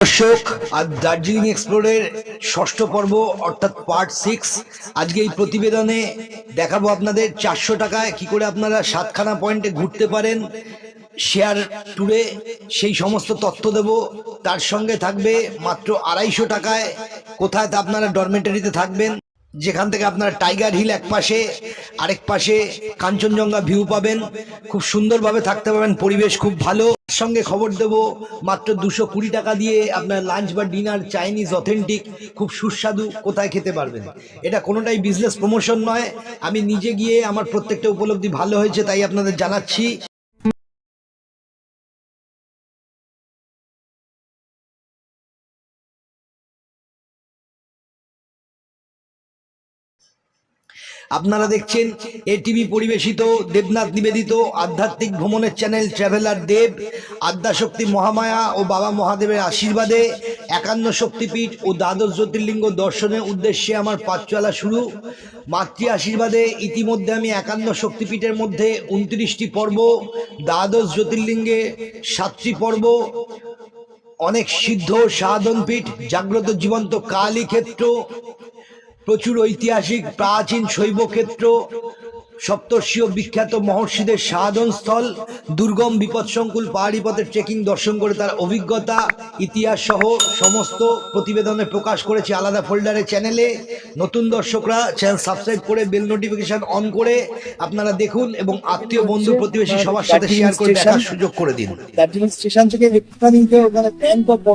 দর্শক আর দার্জিলিং এক্সপ্লোরের ষষ্ঠ পর্ব, অর্থাৎ পার্ট সিক্স আজকে এই প্রতিবেদনে দেখাবো আপনাদের চারশো টাকায় কি করে আপনারা সাতখানা পয়েন্টে ঘুরতে পারেন শেয়ার ট্যুরে সেই সমস্ত তথ্য দেব। তার সঙ্গে থাকবে মাত্র আড়াইশো টাকায়। কোথায় আপনারা ডরমেটারিতে থাকবেন। যেখান থেকে আপনারা টাইগার হিল এক পাশে, আরেক পাশে কাঞ্চনজঙ্ঘা ভিউ পাবেন। খুব সুন্দরভাবে থাকতে পারবেন, পরিবেশ খুব ভালো। সঙ্গে খবর দেব, মাত্র দুশো কুড়ি টাকা দিয়ে আপনার লাঞ্চ বা ডিনার চাইনিজ অথেন্টিক, খুব সুস্বাদু, কোথায় খেতে পারবেন? এটা কোনোটাই বিজনেস প্রমোশন নয়। আমি নিজে গিয়ে আমার প্রত্যেকটা উপলব্ধি ভালো হয়েছে, তাই আপনাদের জানাচ্ছি। আপনারা দেখছেন এ টিভি পরিবেশিত, দেবনাথ নিবেদিত, আধ্যাত্মিক ভ্রমণের চ্যানেল ট্রাভেলার দেব আদ্যাশক্তি মহামায়া ও বাবা মহাদেবের আশীর্বাদে একান্ন শক্তিপীঠ ও দ্বাদশ জ্যোতির্লিঙ্গ দর্শনের উদ্দেশ্যে আমার পাঁচ চলা শুরু। মাতৃ আশীর্বাদে ইতিমধ্যে আমি একান্ন শক্তিপীঠের মধ্যে উনত্রিশটি পর্ব, দ্বাদশ জ্যোতির্লিঙ্গে সাতটি পর্ব, অনেক সিদ্ধ সাধনপীঠ, জাগ্রত জীবন্ত কালী ক্ষেত্র প্রচুর ঐতিহাসিক প্রাচীন শৈব ক্ষেত্র সপ্তর্ষীয় বিখ্যাত মহর্ষিদের সাধন স্থল দুর্গম বিপদসংকুল পাহাড়ি পথের ট্রেকিং দর্শন করে তার অভিজ্ঞতা ইতিহাস সহ সমস্ত প্রতিবেদনে প্রকাশ করেছে আলাদা ফোল্ডারে চ্যানেলে নতুন দর্শকরা চ্যানেল সাবস্ক্রাইব করে বেল নোটিফিকেশন অন করে আপনারা দেখুন এবং আত্মীয় বন্ধু প্রতিবেশী সবার সাথে শেয়ার করে দেখার সুযোগ করে দিন। দার্জিলিং স্টেশন থেকে একটুখানি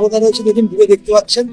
ওখানে রয়েছে দেখুন দেখতে পাচ্ছেন।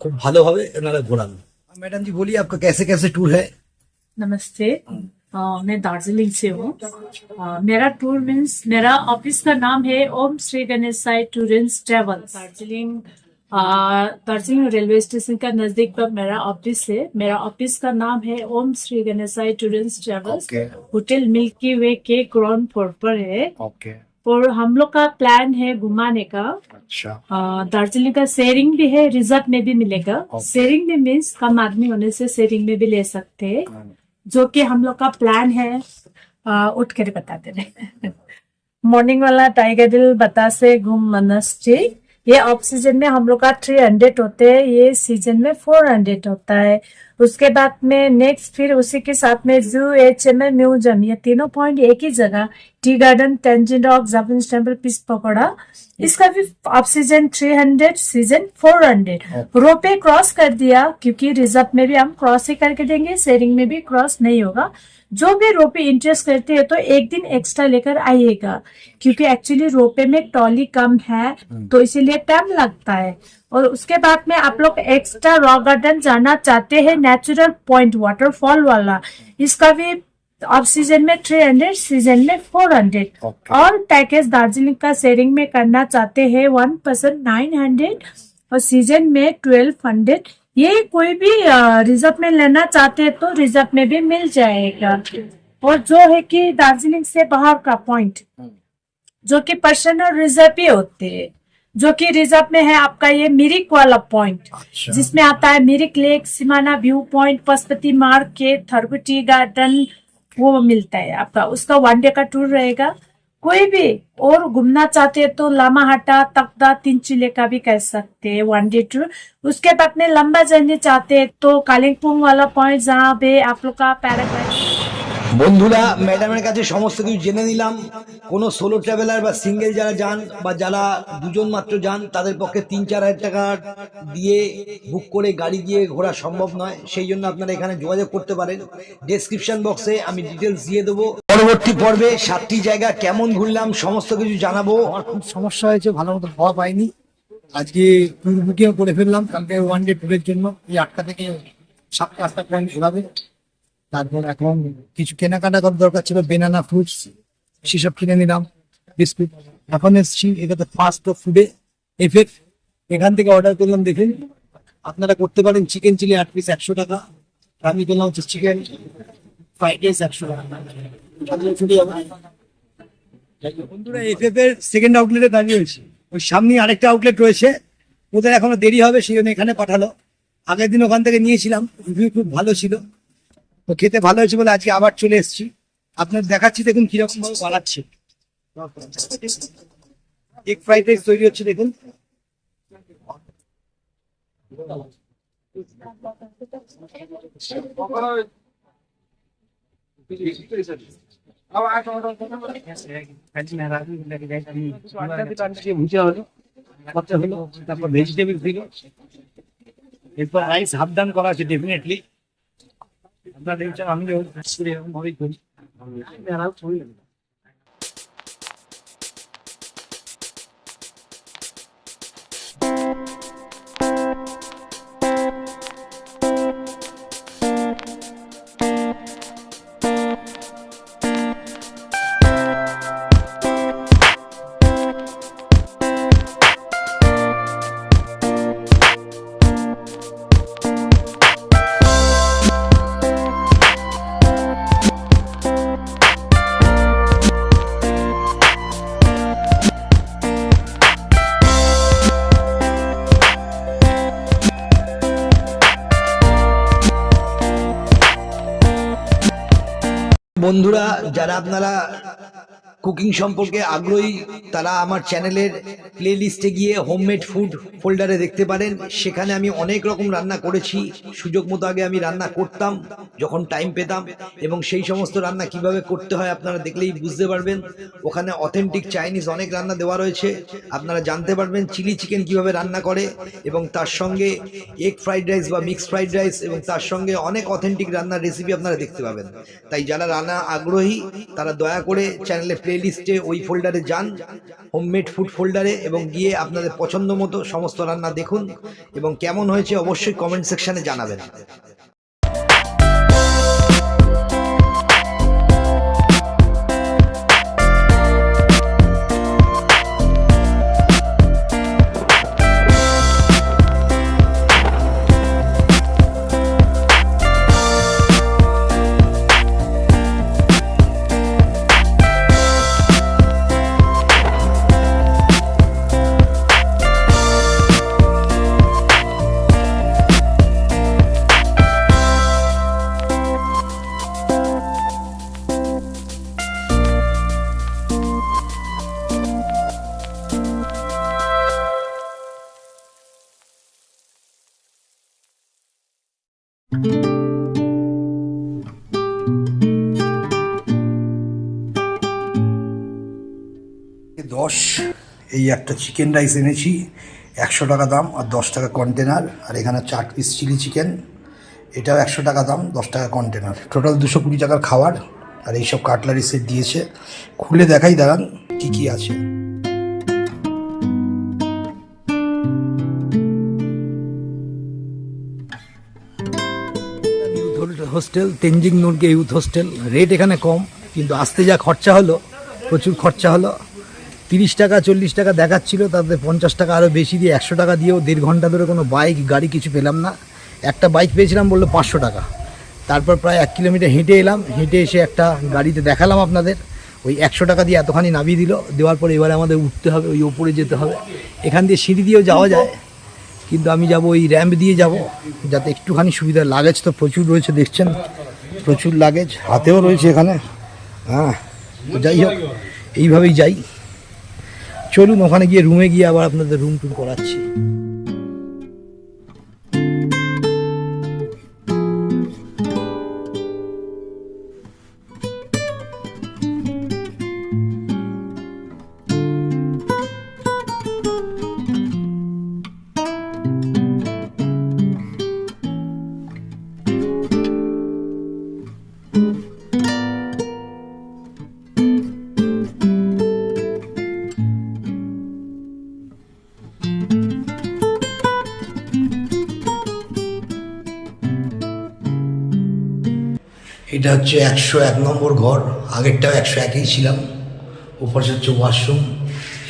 খুব ভালোভাবে এনারা ঘোরান मैडम जी बोलिए आपका कैसे कैसे टूर है नमस्ते अ, मैं दार्जिलिंग से हूँ अ, मेरा टूर मीन्स मेरा ऑफिस का नाम है ओम श्री गणेश साई टूरेंस ट्रेवल दार्जिलिंग अ, दार्जिलिंग रेलवे स्टेशन का नजदीक पर मेरा ऑफिस है मेरा ऑफिस का नाम है Om Shri Ganesh Sai tours and travels Okay. Hotel milky way के ग्राउंड फ्लोर पर है ओके और हम लोग का प्लान है घुमाने का। अच्छा। दार्जिलिंग का शेयरिंग भी है रिज़र्व में भी मिलेगा। शेयरिंग में मीन्स कम आदमी होने से शेयरिंग में भी ले सकते हैं। जो कि हम लोग का प्लान है आ, उठ कर बताते रहे मॉर्निंग वाला टाइगर दिल बतासे घूम मनस्टी ये ऑफ़ सीज़न में हम लोग का थ्री हंड्रेड होते हैं ये सीज़न में फोर हंड्रेड होता है। उसके बाद में नेक्स्ट फिर उसी के साथ में जू एच एम एल म्यूज़ियम ये तीनों पॉइंट एक ही जगह tea garden Tenzing rock Japanese temple peace pagoda इसका भी off season three hundred season four hundred रोपे क्रॉस कर दिया क्योंकि रिज़र्व में भी हम क्रॉस ही करके देंगे शेयरिंग में भी क्रॉस नहीं होगा। जो भी रोपे इंटरेस्ट करते हैं तो एक दिन एक्स्ट्रा लेकर आइएगा क्योंकि एक्चुअली रोपे में ट्रॉली कम है तो इसीलिए टाइम लगता है। और उसके बाद में आप लोग एक्स्ट्रा रॉक गार्डन जाना चाहते हैं नेचुरल पॉइंट वाटरफॉल वाला। इसका भी ऑफ़ सीज़न में थ्री हंड्रेड सीज़न में फोर हंड्रेड Okay. और पैकेज दार्जिलिंग का शेयरिंग में करना चाहते हैं वन परसेंट नाइन हंड्रेड और सीज़न में ट्वेल्व हंड्रेड ये कोई भी रिज़र्व में लेना चाहते हैं तो रिज़र्व में भी मिल जाएगा। और जो है कि दार्जिलिंग से बाहर का पॉइंट जो कि पर्सनल रिज़र्व ही होते हैं। जो कि रिज़र्व में है आपका ये मिरिक वाला पॉइंट अच्छा। जिसमें आता है Mirik lake Simana view point Pashupati मार्ग के थरबुटी गार्डन वो मिलता है आपका। उसका वन डे का टूर रहेगा। कोई भी और घूमना चाहते हैं तो लामाहाटा तकदा तिनचिले का भी कर सकते हैं वन डे टूर उसके बाद में लंबा जर्नी चाहते हैं तो कालिम्पोंग वाला पॉइंट जहाँ पे आप लोग का पैराग्लाइडिंग বন্ধুরা ম্যাডামের কাছে সমস্ত কিছু জেনে নিলাম। কোনো সোলো ট্রাভেলার বা সিঙ্গেল যারা যান বা যারা দুজন মাত্র যান তাদের পক্ষে তিন চার হাজার টাকা দিয়ে বুক করে গাড়ি দিয়ে ঘোরা সম্ভব নয়। সেই জন্য আপনারা এখানে যোগাযোগ করতে পারেন। ডেসক্রিপশন বক্সে আমি ডিটেলস দিয়ে দেবো। পরবর্তী পর্বে সাতটি জায়গা কেমন ঘুরলাম সমস্ত কিছু জানাব। আমার খুব সমস্যা হয়েছে ভালো মতো হওয়া পাইনি। আজকে ট্যুর বুকিং করে ফেললাম কালকে ওয়ান ডে ট্যুরের জন্য। এই আটটা থেকে সাতটা আটটা পয়েন্ট ঘোরাবে। তারপর এখন কিছু কেনাকাটা করার দরকার ছিল বেনানা ফ্রুটস সেসব কিনে নিলাম, বিস্কুট। এখন এসছি এটাতে ফার্স্ট ফুডে এফেক্ট এখান থেকে অর্ডার করলাম, দেখুন। আপনারা করতে পারেন চিকেন চিলি আট পিস একশো টাকা। আমি করলাম হচ্ছে চিকেন ফ্রাইড রাইস একশো টাকা। বন্ধুরা এফএফ এর সেকেন্ড আউটলেটে দাঁড়িয়ে রয়েছে। ওই সামনে আরেকটা আউটলেট রয়েছে। ওদের এখনও দেরি হবে, সেই জন্য এখানে পাঠালো। আগের দিন ওখান থেকে নিয়েছিলাম। রিভিউ খুব ভালো ছিল। তো খেতে ভালো হয়েছে বলে আজকে আবার চলে এসেছি। আপনার দেখাচ্ছি দেখুন কীরকম ভাবে বানাচ্ছে। এগ ফ্রাইড রাইস তৈরি হচ্ছে দেখুন। তারপর ভেজিটেবল ছিল। এরপর রাইস হাফ ডান করা আছে ডেফিনেটলি আপনারা দেখছেন আমি যখন করি এরকম ভাবেই করি আরাম করি যারা আপনারা কুকিং সম্পর্কে আগ্রহী, তারা আমার চ্যানেলের প্লে লিস্টে গিয়ে হোমমেড ফুড ফোল্ডারে দেখতে পারেন। সেখানে আমি অনেক রকম রান্না করেছি। সুযোগ মতো আগে আমি রান্না করতাম, যখন টাইম পেতাম এবং সেই সমস্ত রান্না কীভাবে করতে হয় আপনারা দেখলেই বুঝতে পারবেন। ওখানে অথেন্টিক চাইনিজ অনেক রান্না দেওয়া রয়েছে। আপনারা জানতে পারবেন চিলি চিকেন কীভাবে রান্না করে এবং তার সঙ্গে এগ ফ্রাইড রাইস বা মিক্সড ফ্রাইড রাইস এবং তার সঙ্গে অনেক অথেন্টিক রান্নার রেসিপি আপনারা দেখতে পাবেন। তাই যারা রান্না আগ্রহী, তারা দয়া করে চ্যানেলে প্লে লিস্টে ওই ফোল্ডারে যান হোমমেড ফুড ফোল্ডারে এবং গিয়ে আপনাদের পছন্দ মতো সমস্ত রান্না দেখুন এবং কেমন হয়েছে অবশ্যই কমেন্ট সেকশানে জানাবেন। দশ। এই একটা চিকেন রাইস এনেছি, একশো টাকা দাম আর দশ টাকা কন্টেনার আর এখানে চার পিস চিলি চিকেন এটাও একশো টাকা দাম, দশ টাকা কন্টেনার টোটাল দুশো কুড়ি টাকার খাবার, আর এইসব কাটলারি সেট দিয়েছে। খুলে দেখাই, দাঁড়ান, কি কি আছে। Hostel Tenzing Norgay youth hostel rate এখানে কম, কিন্তু আসতে যা খরচা হলো, প্রচুর খরচা হলো। তিরিশ টাকা, চল্লিশ টাকা দেখাচ্ছিল, তাতে পঞ্চাশ টাকা আরও বেশি দিয়ে একশো টাকা দিয়েও দেড় ঘণ্টা ধরে কোনো বাইক, গাড়ি কিছু পেলাম না। একটা বাইক পেয়েছিলাম, বলল পাঁচশো টাকা। তারপর প্রায় এক কিলোমিটার হেঁটে এলাম, হেঁটে এসে একটা গাড়িতে দেখালাম আপনাদের। ওই একশো টাকা দিয়ে এতখানি নামিয়ে দিল, দেওয়ার পরে এবারে আমাদের উঠতে হবে, ওই ওপরে যেতে হবে। এখান দিয়ে সিঁড়ি দিয়েও যাওয়া যায়, কিন্তু আমি যাব ওই র্যাম্প দিয়ে যাব, যাতে একটুখানি সুবিধা লাগেজ তো প্রচুর রয়েছে, দেখছেন? প্রচুর লাগেজ হাতেও রয়েছে এখানে। হ্যাঁ যাই হোক, এইভাবেই যাই। চলুন ওখানে গিয়ে রুমে গিয়ে আবার আপনাদের রুম টুম করাচ্ছি। এটা হচ্ছে একশো এক নম্বর ঘর, আগেরটাও একশো একই ছিলাম। ওপাশে হচ্ছে ওয়াশরুম,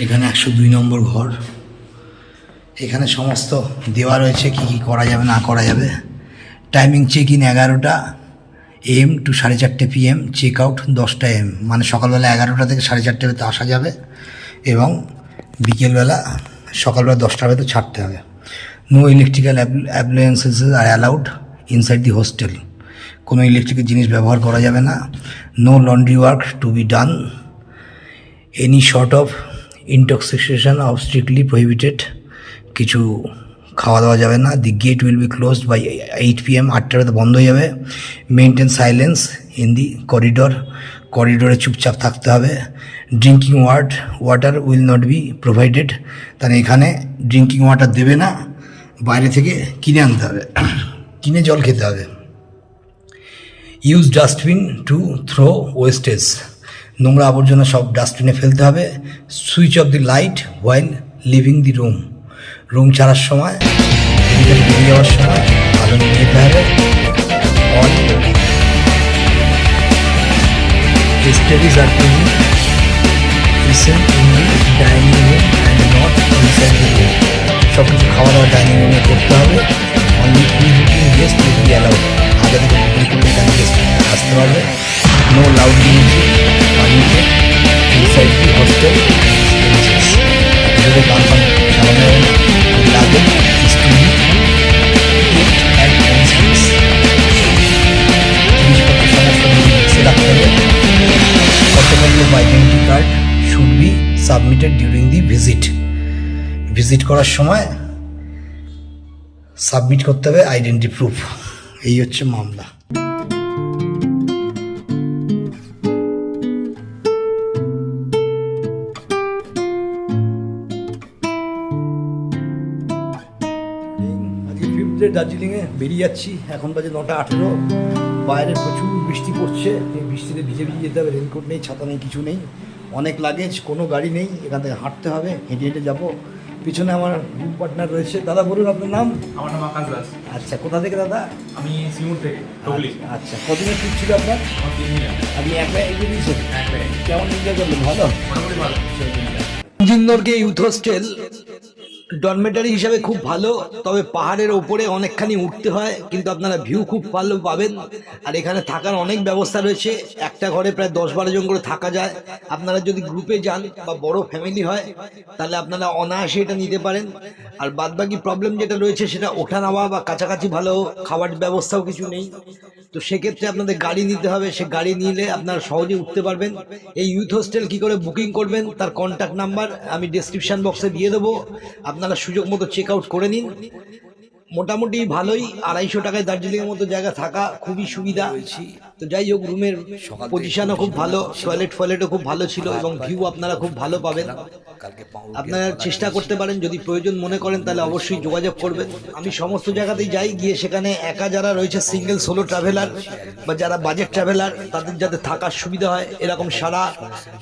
এখানে একশো দুই নম্বর ঘর। এখানে সমস্ত দেওয়া রয়েছে, কি কি করা যাবে, না করা যাবে। টাইমিং চেক ইন এগারোটা এম টু সাড়ে চারটে পিএম চেক আউট দশটা এম মানে সকালবেলা এগারোটা থেকে সাড়ে চারটে বেতে আসা যাবে এবং বিকেলবেলা সকালবেলা দশটার ভেতর ছাড়তে হবে। No electrical appliances are allowed inside the hostel কোনো ইলেকট্রিকের জিনিস ব্যবহার করা যাবে না। No laundry work to be done any sort of intoxication of strictly prohibited কিছু খাওয়া দাওয়া যাবে না। The gate will be closed by eight P M আটটাতে বন্ধ হয়ে যাবে। Maintain silence in the corridor করিডোরে চুপচাপ থাকতে হবে। Drinking what water will not be provided তাহলে এখানে ড্রিঙ্কিং ওয়াটার দেবে না। বাইরে থেকে কিনে আনতে হবে। কিনে জল খেতে হবে। Use dustbin to throw wastage নোংরা আবর্জনা সব ডাস্টবিনে ফেলতে হবে। Switch off the light while leaving the room room ছাড়ার সময় বেরিয়ে যাওয়ার সময় আলো নিয়ে হবে। অল আর ডাইনিং সব কিছু খাওয়া দাওয়া ডাইনিং রুমে করতে হবে। অনলি গেস্ট অ্যালাউড গেস্ট আসতে পারবে। No loud music permitted inside the gun card be submitted during the visit visit করার সময় সাবমিট করতে হবে আইডেন্টি প্রুফ এই হচ্ছে মামলা। দার্জিলিংয়ে বেরিয়ে যাচ্ছি। এখন বাজে নটা আঠেরো। বাইরে প্রচুর বৃষ্টি পড়ছে। এই বৃষ্টিতে ভিজে ভিজে যেতে হবে রেনকোট নেই, ছাতা নেই, কিছু নেই। অনেক লাগেজ কোনো গাড়ি নেই। এখান থেকে হাঁটতে হবে, হেঁটে হেঁটে যাব। পিছনে আমার পার্টনার রয়েছে। দাদা বলুন আপনার নাম? আমার নাম আকাশ দাস। আচ্ছা কোথা থেকে দাদা? আমি সিঙ্গুর থেকে হুগলি। আচ্ছা কদিনের ট্রিপ ছিল আপনার? আমার তিন দিন আপনি এক এগিয়ে দিয়েছেন কেমন এনজয় করলেন? ভালো? মোটামুটি ভালো। জিন্দরকে ইউথ হোস্টেল ডরমেটারি হিসাবে খুব ভালো, তবে পাহাড়ের ওপরে অনেকখানি উঠতে হয়, কিন্তু আপনারা ভিউ খুব ভালো পাবেন। আর এখানে থাকার অনেক ব্যবস্থা রয়েছে, একটা ঘরে প্রায় দশ বারো জন করে থাকা যায়। আপনারা যদি গ্রুপে যান বা বড় ফ্যামিলি হয়, তাহলে আপনারা অনায়াসে এটা নিতে পারেন। আর বাদবাকি প্রবলেম যেটা রয়েছে সেটা ওঠা নামা বা কাছাকাছি ভালো খাবার ব্যবস্থাও কিছু নেই। তো সেক্ষেত্রে আপনাদের গাড়ি নিতে হবে। সে গাড়ি নিলে আপনারা সহজে উঠতে পারবেন। এই ইউথ হোস্টেল কী করে বুকিং করবেন তার কন্ট্যাক্ট নাম্বার আমি ডিসক্রিপশান বক্সে দিয়ে দেবো। আপনারা সুযোগ মতো চেক আউট করে নিন। মোটামুটি ভালোই, আড়াইশো টাকায় দার্জিলিংয়ের মতো জায়গা থাকা খুবই সুবিধা। তো যাই হোক রুমের পজিশনও খুব ভালো টয়লেট ফয়লেটও খুব ভালো ছিল এবং ভিউ আপনারা খুব ভালো পাবেন। আপনারা চেষ্টা করতে পারেন যদি প্রয়োজন মনে করেন তাহলে অবশ্যই যোগাযোগ করবেন। আমি সমস্ত জায়গাতেই যাই গিয়ে সেখানে একা যারা রয়েছে সিঙ্গেল সোলো ট্রাভেলার বা যারা বাজেট ট্রাভেলার তাদের যাতে থাকার সুবিধা হয় এরকম সারা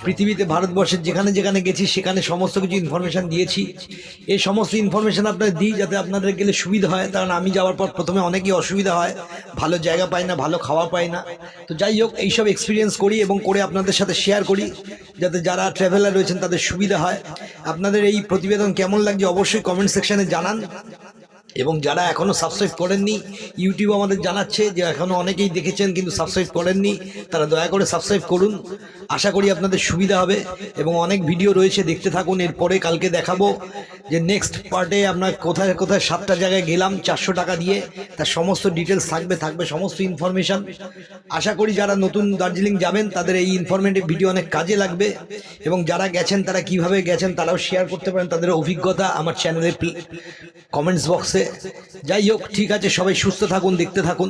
পৃথিবীতে ভারতবর্ষের যেখানে যেখানে গেছি সেখানে সমস্ত কিছু ইনফরমেশন দিয়েছি। এই সমস্ত ইনফরমেশন আপনাদের দিই যাতে আপনাদের গেলে সুবিধা হয়। কারণ আমি যাওয়ার পর প্রথমে অনেকই অসুবিধা হয় ভালো জায়গা পাই না ভালো খাওয়া পাই না। তো যাই হোক, এইসব এক্সপিরিয়েন্স করি এবং করে আপনাদের সাথে শেয়ার করি, যাতে যারা ট্রাভেলার রয়েছেন তাদের সুবিধা হয়। আপনাদের এই প্রতিবেদন কেমন লাগছে অবশ্যই কমেন্ট সেকশানে জানান। এবং যারা এখনও সাবস্ক্রাইব করেননি ইউটিউব আমাদের জানাচ্ছে যে এখনও অনেকেই দেখেছেন কিন্তু সাবস্ক্রাইব করেননি, তারা দয়া করে সাবস্ক্রাইব করুন। আশা করি আপনাদের সুবিধা হবে এবং অনেক ভিডিও রয়েছে, দেখতে থাকুন। এরপরে কালকে দেখাবো যে নেক্সট পার্টে আমরা কোথায় কোথায় সাতটা জায়গায় গেলাম, চারশো টাকা দিয়ে। তার সমস্ত ডিটেলস থাকবে থাকবে সমস্ত ইনফরমেশন আশা করি যারা নতুন দার্জিলিং যাবেন, তাদের এই ইনফরমেটিভ ভিডিও অনেক কাজে লাগবে। এবং যারা গেছেন, তারা কীভাবে গেছেন, তারাও শেয়ার করতে পারেন। তাদের অভিজ্ঞতা আমার চ্যানেলে কমেন্টস বক্সে যাই হোক ঠিক আছে সবাই সুস্থ থাকুন দেখতে থাকুন।